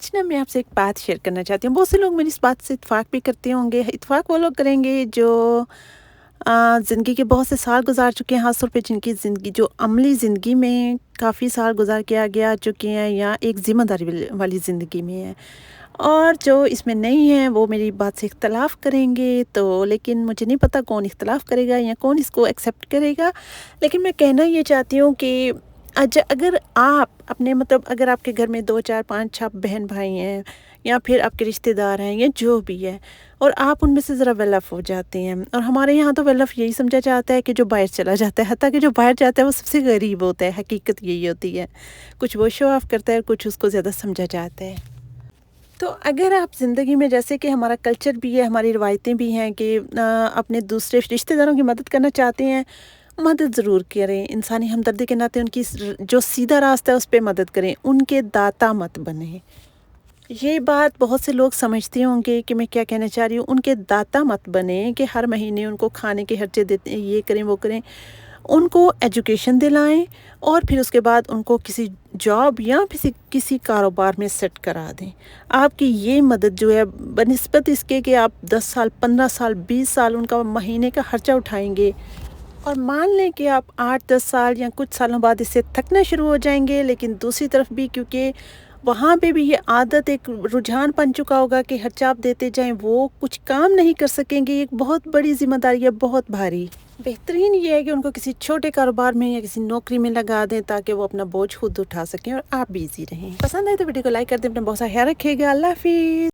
آج نا میں آپ سے ایک بات شیئر کرنا چاہتی ہوں۔ بہت سے لوگ میری اس بات سے اتفاق بھی کرتے ہوں گے۔ اتفاق وہ لوگ کریں گے جو زندگی کے بہت سے سال گزار چکے ہیں، خاص طور پہ جن کی زندگی، جو عملی زندگی میں کافی سال گزار کے آگے آ چکے ہیں یا ایک ذمہ داری والی زندگی میں ہیں۔ اور جو اس میں نہیں ہیں، وہ میری بات سے اختلاف کریں گے تو، لیکن مجھے نہیں پتہ کون اختلاف کرے گا یا کون اس کو ایکسیپٹ کرے گا۔ لیکن میں کہنا یہ چاہتی ہوں کہ اچھا اگر آپ اپنے مطلب اگر آپ کے گھر میں دو چار پانچ چھ بہن بھائی ہیں یا پھر آپ کے رشتہ دار ہیں یا جو بھی ہے اور آپ ان میں سے ذرا ویل آف ہو جاتے ہیں اور ہمارے یہاں تو ویل آف یہی سمجھا جاتا ہے کہ جو باہر چلا جاتا ہے، حتیٰ کہ جو باہر جاتا ہے وہ سب سے غریب ہوتا ہے، حقیقت یہی ہوتی ہے۔ کچھ وہ شو آف کرتا ہے کچھ اس کو زیادہ سمجھا جاتا ہے۔ تو اگر آپ زندگی میں جیسے کہ ہمارا کلچر بھی ہے، ہماری روایتیں بھی ہیں کہ اپنے دوسرے رشتہ داروں کی مدد کرنا چاہتے ہیں مدد ضرور کریں۔ انسانی ہمدردی کے ناطے ان کی جو سیدھا راستہ ہے اس پہ مدد کریں۔ ان کے داتا مت بنیں۔ یہ بات بہت سے لوگ سمجھتے ہوں گے کہ میں کیا کہنا چاہ رہی ہوں۔ ان کے داتا مت بنیں کہ ہر مہینے ان کو کھانے کے خرچے دیتے یہ کریں، وہ کریں۔ ان کو ایجوکیشن دلائیں اور پھر اس کے بعد ان کو کسی جاب یا کسی کسی کاروبار میں سیٹ کرا دیں۔ آپ کی یہ مدد جو ہے، بنسبت اس کے کہ آپ دس سال، پندرہ سال، بیس سال ان کا مہینے کا خرچہ اٹھائیں گے۔ اور مان لیں کہ آپ آٹھ دس سال یا کچھ سالوں بعد اس سے تھکنا شروع ہو جائیں گے، لیکن دوسری طرف بھی کیونکہ وہاں پہ بھی یہ عادت ایک رجحان بن چکا ہوگا کہ خرچہ آپ دیتے جائیں وہ کچھ کام نہیں کر سکیں گے ایک بہت بڑی ذمہ داری ہے، بہت بھاری۔ بہترین یہ ہے کہ ان کو کسی چھوٹے کاروبار میں یا کسی نوکری میں لگا دیں تاکہ وہ اپنا بوجھ خود اٹھا سکیں اور آپ بھی ایزی رہیں۔ پسند آئے تو ویڈیو کو لائک کر دیں، اپنا بہت سا خیال رکھے گا۔ اللہ حافظ۔